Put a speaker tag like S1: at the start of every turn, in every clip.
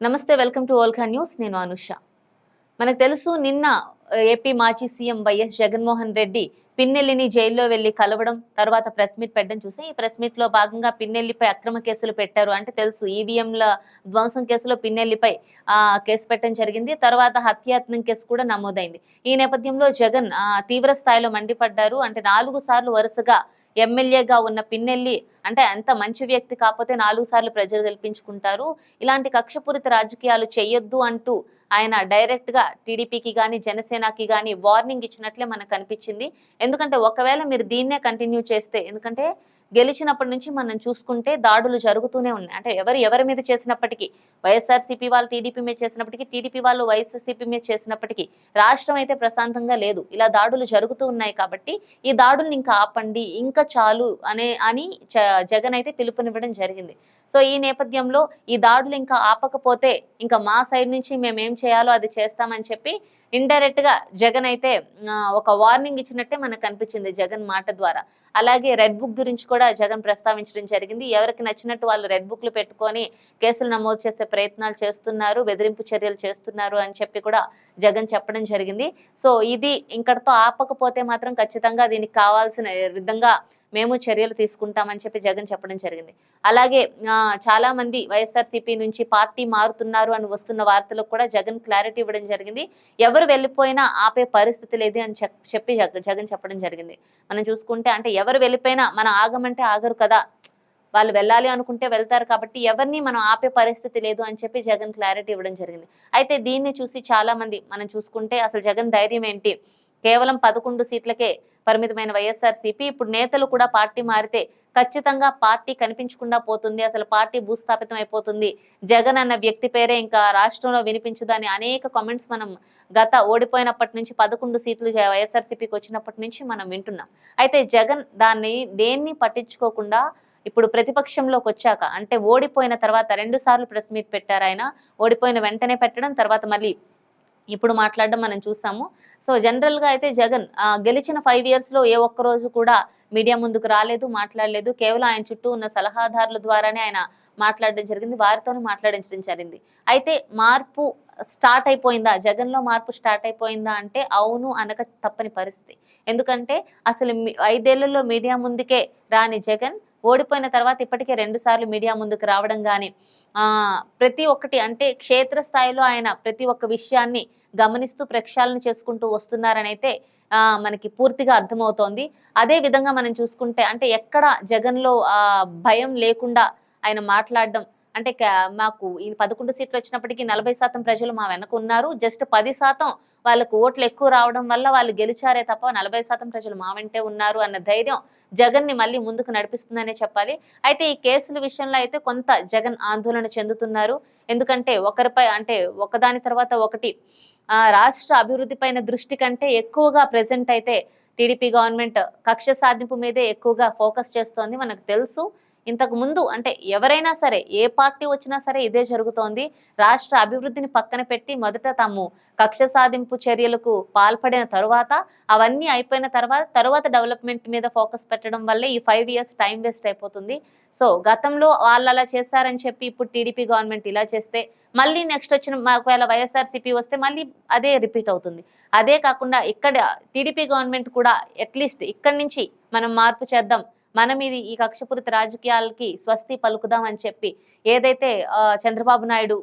S1: నమస్తే welcome to ఓల్ఖా news. నేను అనుష. మనకు తెలుసు నిన్న ఏపీ మాజీ సీఎం వైఎస్ జగన్మోహన్ రెడ్డి పిన్నెల్లిని జైల్లో వెళ్ళి కలవడం తర్వాత ప్రెస్ మీట్ పెట్టడం చూసాం ఈ ప్రెస్ మీట్లో భాగంగా పిన్నెల్లిపై అక్రమ కేసులు పెట్టారు. అంటే తెలుసు ఈవీఎంల ధ్వంసం కేసులో పిన్నెల్లిపై ఆ కేసు పెట్టడం జరిగింది. తర్వాత హత్యాత్నం కేసు కూడా నమోదైంది. ఈ నేపథ్యంలో జగన్ ఆ, తీవ్ర స్థాయిలో మండిపడ్డారు. అంటే నాలుగు సార్లు వరుసగా ఎమ్మెల్యేగా ఉన్న పిన్నెల్లి అంటే అంత మంచి వ్యక్తి కాకపోతే నాలుగు సార్లు ప్రజలు గెలిపించుకుంటారు. ఇలాంటి కక్షపూరిత రాజకీయాలు చేయొద్దు అంటూ ఆయన డైరెక్ట్గా టీడీపీకి కానీ జనసేనకి కానీ వార్నింగ్ ఇచ్చినట్లే మనకు కనిపించింది. ఎందుకంటే ఒకవేళ మీరు దీన్నే కంటిన్యూ చేస్తే ఎందుకంటే గెలిచినప్పటి నుంచి మనం చూసుకుంటే దాడులు జరుగుతూనే ఉన్నాయి. అంటే ఎవరు ఎవరి మీద చేసినప్పటికీ వైఎస్ఆర్సీపీ వాళ్ళు టీడీపీ మీద చేసినప్పటికీ టీడీపీ వాళ్ళు వైఎస్ఆర్సీపీ మీద చేసినప్పటికీ రాష్ట్రం అయితే ప్రశాంతంగా లేదు. ఇలా దాడులు జరుగుతూ ఉన్నాయి కాబట్టి ఈ దాడుల్ని ఇంకా ఆపండి ఇంకా చాలు అనే అని జగన్ అయితే పిలుపునివ్వడం జరిగింది. సో ఈ నేపథ్యంలో ఈ దాడులు ఇంకా ఆపకపోతే ఇంకా మా సైడ్ నుంచి మేము ఏం చేయాలో అది చేస్తామని చెప్పి ఇండైరెక్ట్గా జగన్ అయితే ఒక వార్నింగ్ ఇచ్చినట్టే మనకు కనిపించింది జగన్ మాట ద్వారా. అలాగే రెడ్ బుక్ గురించి కూడా జగన్ ప్రస్తావించడం జరిగింది. ఎవరికి నచ్చినట్టు వాళ్ళు రెడ్ బుక్లు పెట్టుకొని కేసులు నమోదు చేసే ప్రయత్నాలు చేస్తున్నారు బెదిరింపు చర్యలు చేస్తున్నారు అని చెప్పి కూడా జగన్ చెప్పడం జరిగింది. సో ఇది ఇంకటితో ఆపకపోతే మాత్రం ఖచ్చితంగా దీనికి కావాల్సిన విధంగా మేము చర్యలు తీసుకుంటామని చెప్పి జగన్ చెప్పడం జరిగింది. అలాగే చాలా మంది వైఎస్ఆర్సీపీ నుంచి పార్టీ మారుతున్నారు అని వస్తున్న వార్తలకు కూడా జగన్ క్లారిటీ ఇవ్వడం జరిగింది. ఎవరు వెళ్ళిపోయినా ఆపే పరిస్థితి లేదు అని చెప్పి జగన్ చెప్పడం జరిగింది. మనం చూసుకుంటే అంటే ఎవరు వెళ్ళిపోయినా మనం ఆగమంటే ఆగరు కదా. వాళ్ళు వెళ్ళాలి అనుకుంటే వెళ్తారు కాబట్టి ఎవరిని మనం ఆపే పరిస్థితి లేదు అని చెప్పి జగన్ క్లారిటీ ఇవ్వడం జరిగింది. అయితే దీన్ని చూసి చాలా మంది మనం చూసుకుంటే అసలు జగన్ ధైర్యం ఏంటి? కేవలం పదకొండు సీట్లకే పరిమితమైన వైఎస్ఆర్సిపి. ఇప్పుడు నేతలు కూడా పార్టీ మారితే ఖచ్చితంగా పార్టీ కనిపించకుండా పోతుంది. అసలు పార్టీ భూస్థాపితం అయిపోతుంది. జగన్ అన్న వ్యక్తి పేరే ఇంకా రాష్ట్రంలో వినిపించదని అనేక కామెంట్స్ మనం గత ఓడిపోయినప్పటి నుంచి పదకొండు సీట్లు వైఎస్ఆర్సిపికి వైఎస్ఆర్సీపీకి వచ్చినప్పటి నుంచి మనం వింటున్నాం. అయితే జగన్ దాన్ని దేన్ని పట్టించుకోకుండా ఇప్పుడు ప్రతిపక్షంలోకి వచ్చాక అంటే ఓడిపోయిన తర్వాత రెండు సార్లు ప్రెస్ మీట్ పెట్టారు ఆయన. ఓడిపోయిన వెంటనే పెట్టడం తర్వాత మళ్ళీ ఇప్పుడు మాట్లాడడం మనం చూసాము. సో జనరల్గా అయితే జగన్ గెలిచిన ఫైవ్ ఇయర్స్లో ఏ ఒక్క రోజు కూడా మీడియా ముందుకు రాలేదు మాట్లాడలేదు. కేవలం ఆయన చుట్టూ ఉన్న సలహాదారుల ద్వారానే ఆయన మాట్లాడడం జరిగింది. వారితోనే మాట్లాడించడం జరిగింది. అయితే మార్పు స్టార్ట్ అయిపోయిందా? జగన్లో మార్పు స్టార్ట్ అయిపోయిందా అంటే అవును అనక తప్పని పరిస్థితి. ఎందుకంటే అసలు ఐదేళ్ళలో మీడియా ముందుకే రాని జగన్ ఓడిపోయిన తర్వాత ఇప్పటికే రెండు సార్లు మీడియా ముందుకు రావడం కానీ ఆ ప్రతి ఒక్కటి అంటే క్షేత్రస్థాయిలో ఆయన ప్రతి ఒక్క విషయాన్ని గమనిస్తూ ప్రక్షాళన చేసుకుంటూ వస్తున్నారనైతే ఆ, మనకి పూర్తిగా అర్థమవుతోంది. అదే విధంగా మనం చూసుకుంటే అంటే ఎక్కడ జగన్లో ఆ భయం లేకుండా ఆయన మాట్లాడడం అంటే మాకు ఈ పదకొండు సీట్లు వచ్చినప్పటికీ నలభై శాతం ప్రజలు మా వెనక ఉన్నారు. జస్ట్ పది శాతం వాళ్ళకు ఓట్లు ఎక్కువ రావడం వల్ల వాళ్ళు గెలిచారే తప్ప నలభై శాతం ప్రజలు మా వెంటే ఉన్నారు అన్న ధైర్యం జగన్ని మళ్ళీ ముందుకు నడిపిస్తుందనే చెప్పాలి. అయితే ఈ కేసుల విషయంలో అయితే కొంత జగన్ ఆందోళన చెందుతున్నారు. ఎందుకంటే ఒకరిపై అంటే ఒకదాని తర్వాత ఒకటి ఆ రాష్ట్ర అభివృద్ధి పైన దృష్టి కంటే ఎక్కువగా ప్రెసెంట్ అయితే టీడీపీ గవర్నమెంట్ కక్ష సాధింపు మీదే ఎక్కువగా ఫోకస్ చేస్తోంది మనకు తెలుసు. ఇంతకు ముందు అంటే ఎవరైనా సరే ఏ పార్టీ వచ్చినా సరే ఇదే జరుగుతోంది. రాష్ట్ర అభివృద్ధిని పక్కన పెట్టి మొదట తాము కక్ష సాధింపు చర్యలకు పాల్పడిన తరువాత అవన్నీ అయిపోయిన తర్వాత తర్వాత డెవలప్మెంట్ మీద ఫోకస్ పెట్టడం వల్లే ఈ ఫైవ్ ఇయర్స్ టైం వేస్ట్ అయిపోతుంది. సో గతంలో వాళ్ళు అలా చేస్తారని చెప్పి ఇప్పుడు టీడీపీ గవర్నమెంట్ ఇలా చేస్తే మళ్ళీ నెక్స్ట్ వచ్చిన ఒకవేళ వైఎస్ఆర్సీపీ వస్తే మళ్ళీ అదే రిపీట్ అవుతుంది. అదే కాకుండా ఇక్కడ టీడీపీ గవర్నమెంట్ కూడా అట్లీస్ట్ ఇక్కడి నుంచి మనం మార్పు చేద్దాం. మనం ఇది ఈ కక్షపూరిత రాజకీయాలకి స్వస్తి పలుకుదాం అని చెప్పి ఏదైతే చంద్రబాబు నాయుడు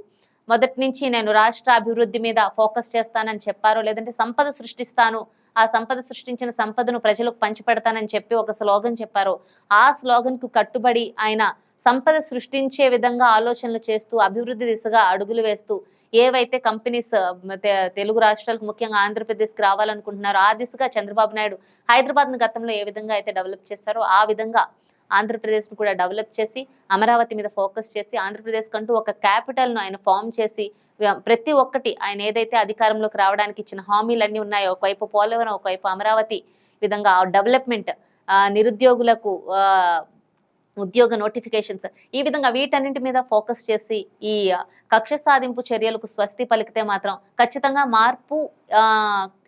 S1: మొదటి నుంచి నేను రాష్ట్ర అభివృద్ధి మీద ఫోకస్ చేస్తానని చెప్పారో లేదంటే సంపద సృష్టిస్తాను ఆ సంపద సృష్టించిన సంపదను ప్రజలకు పంచిపెడతానని చెప్పి ఒక స్లోగన్ చెప్పారు ఆ స్లోగన్కు కట్టుబడి ఆయన సంపద సృష్టించే విధంగా ఆలోచనలు చేస్తూ అభివృద్ధి దిశగా అడుగులు వేస్తూ ఏవైతే కంపెనీస్ తెలుగు రాష్ట్రాలకు ముఖ్యంగా ఆంధ్రప్రదేశ్కి రావాలనుకుంటున్నారో ఆ దిశగా చంద్రబాబు నాయుడు హైదరాబాద్ను గతంలో ఏ విధంగా అయితే డెవలప్ చేస్తారో ఆ విధంగా ఆంధ్రప్రదేశ్ను కూడా డెవలప్ చేసి అమరావతి మీద ఫోకస్ చేసి ఆంధ్రప్రదేశ్ కంటూ ఒక క్యాపిటల్ను ఆయన ఫామ్ చేసి ప్రతి ఒక్కటి ఆయన ఏదైతే అధికారంలోకి రావడానికి ఇచ్చిన హామీలన్నీ ఉన్నాయో ఒకవైపు పోలవరం ఒకవైపు అమరావతి విధంగా డెవలప్మెంట్ నిరుద్యోగులకు ఉద్యోగ నోటిఫికేషన్స్. ఈ విధంగా వీటన్నింటి మీద ఫోకస్ చేసి ఈ కక్ష సాధింపు చర్యలకు స్వస్తి పలికితే మాత్రం ఖచ్చితంగా మార్పు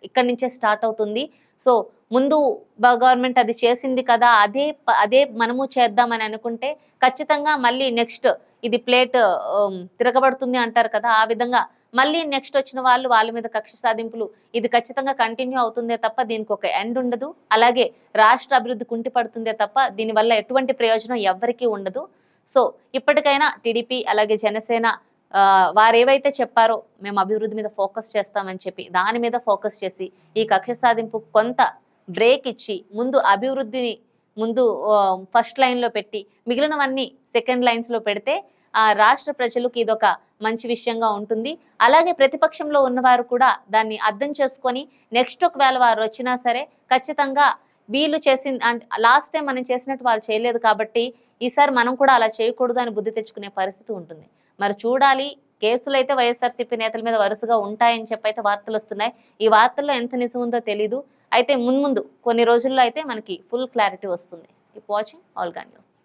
S1: ఇక్కడి నుంచే స్టార్ట్ అవుతుంది. సో ముందు గవర్నమెంట్ అది చేసింది కదా అదే ప- అదే మనము చేద్దామని అనుకుంటే ఖచ్చితంగా మళ్ళీ నెక్స్ట్ ఇది ప్లేట్ తిరగబడుతుంది అంటారు కదా ఆ విధంగా మళ్ళీ నెక్స్ట్ వచ్చిన వాళ్ళు వాళ్ళ మీద కక్ష సాధింపులు ఇది ఖచ్చితంగా కంటిన్యూ అవుతుందే తప్ప దీనికి ఒక ఎండ్ ఉండదు. అలాగే రాష్ట్ర అభివృద్ధి కుంటిపడుతుందే తప్ప దీనివల్ల ఎటువంటి ప్రయోజనం ఎవ్వరికీ ఉండదు. సో ఇప్పటికైనా టీడీపీ అలాగే జనసేన వారేవైతే వారు ఏవైతే చెప్పారో మేము అభివృద్ధి మీద ఫోకస్ చేస్తామని చెప్పి దాని మీద ఫోకస్ చేసి ఈ కక్ష సాధింపు కొంత బ్రేక్ ఇచ్చి ముందు అభివృద్ధిని ముందు ఫస్ట్ లైన్లో పెట్టి మిగిలినవన్నీ సెకండ్ లైన్స్లో పెడితే రాష్ట్ర ప్రజలకు ఇదొక మంచి విషయంగా ఉంటుంది. అలాగే ప్రతిపక్షంలో ఉన్నవారు కూడా దాన్ని అర్థం చేసుకొని నెక్స్ట్ ఒకవేళ వారు వచ్చినా సరే ఖచ్చితంగా వీళ్ళు చేసింది అంటే లాస్ట్ టైం మనం చేసినట్టు వాళ్ళు చేయలేదు కాబట్టి ఈసారి మనం కూడా అలా చేయకూడదు అని బుద్ధి తెచ్చుకునే పరిస్థితి ఉంటుంది. మరి చూడాలి కేసులు అయితే వైఎస్ఆర్సీపీ నేతల మీద వరుసగా ఉంటాయని చెప్పి అయితే వార్తలు వస్తున్నాయి. ఈ వార్తల్లో ఎంత నిజం ఉందో తెలీదు. అయితే మున్ముందు కొన్ని రోజుల్లో అయితే మనకి ఫుల్ క్లారిటీ వస్తుంది. ఈ వాచింగ్ ఆల్గా న్యూస్.